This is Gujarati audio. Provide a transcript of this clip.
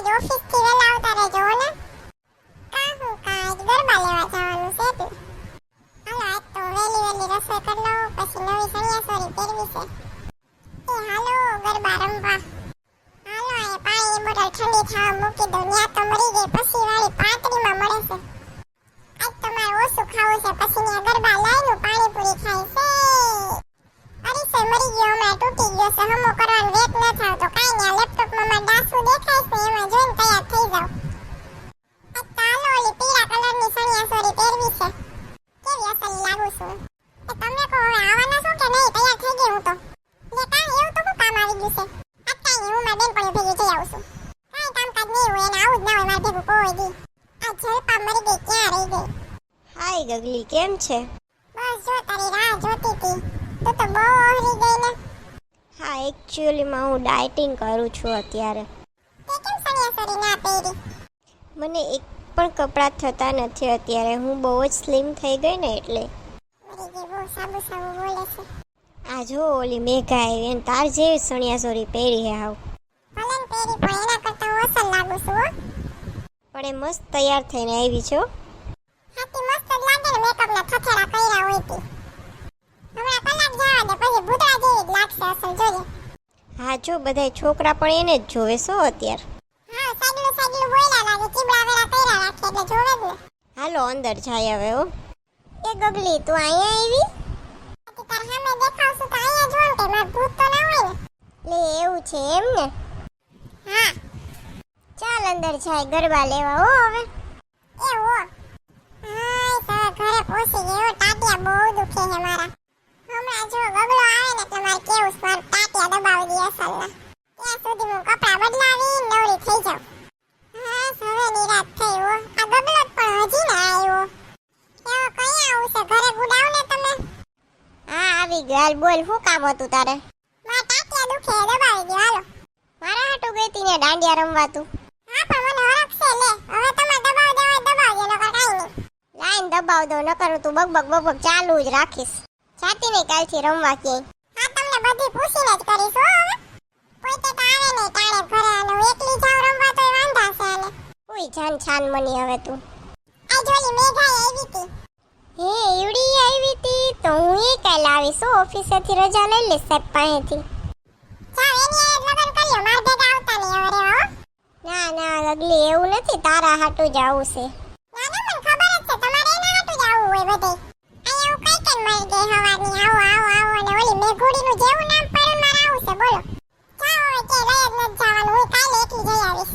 આજ ઓફિસથી વેલા આવતા રહેજો, હો કાહુ કાજ ગરબા લેવા જવાનું છે એટલે હાલો, આજ તો વેલી વેલી રસોઈ કરી લઉં, પછી નવી સણિયાસોરી પહેરવી છે. એ હાલો, ગરબા રમવા. હાલો એ પાણીની બોટલ ઠંડી થવા મૂકી દઉં ન્યા તો મરી ગઈ પછી વાળી પાતળીમાં મળે છે આજ તો મારે ઓછું ખાવું છે પછી ન્યા ગરબા લાઈનું પાણીપુરી ખાય છે અરીસો મરી ગયો અમારે તૂટી ગયો છે હમો કરવાનો વેત ન થાવ તો કાંઈ નહીં લેપટોપમાં મારે ડાસુ દેખાય છે એમાં જોઈને તૈયાર થઈ જાવ આ ચાલો ઓલી પીળા કલરની સણિયાસોરી પહેરવી છે કેવી અસલી લાગુ છું એ તમે કહો હવે આવવાના છો કે નહીં તૈયાર થઈ ગઈ હું તો લે કાં એવું તો શું કામ આવી ગયું છે આ કાંઈ નહીં હું મારી બેનપણીઓ ભેગી જઈ આવું છું કાંઈ કામકાજ નહીં હોય એને આવું જ ના હોય મારે ભેગું પામરી ગઈ ક્યાં રહી ગઈ. હાય ગગલી કેમ છે? બસ જો તારી રાહ જોતી હતી. તું તો બહુ ઓહરી ગઈ ને. હા એકચ્યુઅલીમાં હું ડાયટિંગ કરું છું અત્યારે. તે કેમ સણિયાસોરી ના પહેરી? મને એક પણ કપડાં થતા નથી અત્યારે. હું બહુ જ સ્લિમ થઈ ગઈ ને એટલે. ગઈ આ જો ઓલી મેઘા આવી અને તાર જેવી સણિયા સોરી પહેરી હે આવ. ભલે પહેરી પણ એના કરતા હું અસલ લાગુ છું પણ એ મસ્ત તૈયાર થઈને આવી છો હાથી મસ્ત જ લાગે ને મેકઅપ ના થથેડા કર્યા હોય તી. હમણાં કલાક જવા દે પછી ભૂતળા જેવી જ લાગશે અસલ જોજે. હા જો બધાય છોકરા પણ એને જ જોવે છો અત્યારે. હા સાગલું સાગલું બોયલા લાગે ચીબડા વેરા કર્યા રાખે એટલે જોવે જ ને. હાલો અંદર જાય હવે હો. એ ગગલી તું અહીંયા આવી? તાર સામે દેખાવશું તો અહીંયા જોઉં કે માર ભૂત તો ના હોય ને. લે એવું છે એમ ને. અંદર જાય ગરબા લેવા હો હવે. એવો હાય સર ઘરે પહોંચી ગયો ટાટિયા બહુ દુખે છે મારા. હમણાં જો ગગલો આવે ને એટલે કેવું છે, ટાટિયા દબાવી દે અસલના. ત્યાં સુધી હું કપડાં બદલાવી નવરી થઈ જાઉં. હા હવે નિરાત થઈ હો. આ ગગલો પણ હજી ના આવ્યો. એવો કઈ આવું છે? ઘરે ગુડાવ ને તમે? હા આવી ગયો. બોલ શું કામ હતું તારે? મારા ટાટિયા દુખે દબાવી દે. હાલો. મારા હાટુ ગઈ તી દાંડિયા રમવા તું હા પણ મને હરખ છે લે હવે તમે દબાવ દેવા દબાવજો નકર કાંઈ નહીં લાઈન દબાવ દો ન કરું તું બગ બકબક ચાલુ જ રાખીશ. જાતી નહીં કાલથી રમવા ક્યાંય. હા, તમને બધી પૂછીને જ કરીશ, હો કોઈ તે આવે નહીં ટાણે ઘરે અને એકલી જાઉં, રમવા તોય વાંધા છે અને ઉઈ જાન છાન મની હવે તું. આ જોલી મેઘાઈ આવી હતી. હે ઈવડી આવી હતી? તો હું એ કાલ આવીશ ઓફિસેથી રજા લઈ લઈશ સાહેબ પાસેથી. જાઓ, એની હારે લગન કર્યો માર ભેગા આવતા નહીં હવે ના ના અગલી એવું નથી, તારા હાટુ જ આવું છે. બોલો ક્યાં હોય કે લઈ જવાનું. હું કાલે એકલી જઈ આવીશ.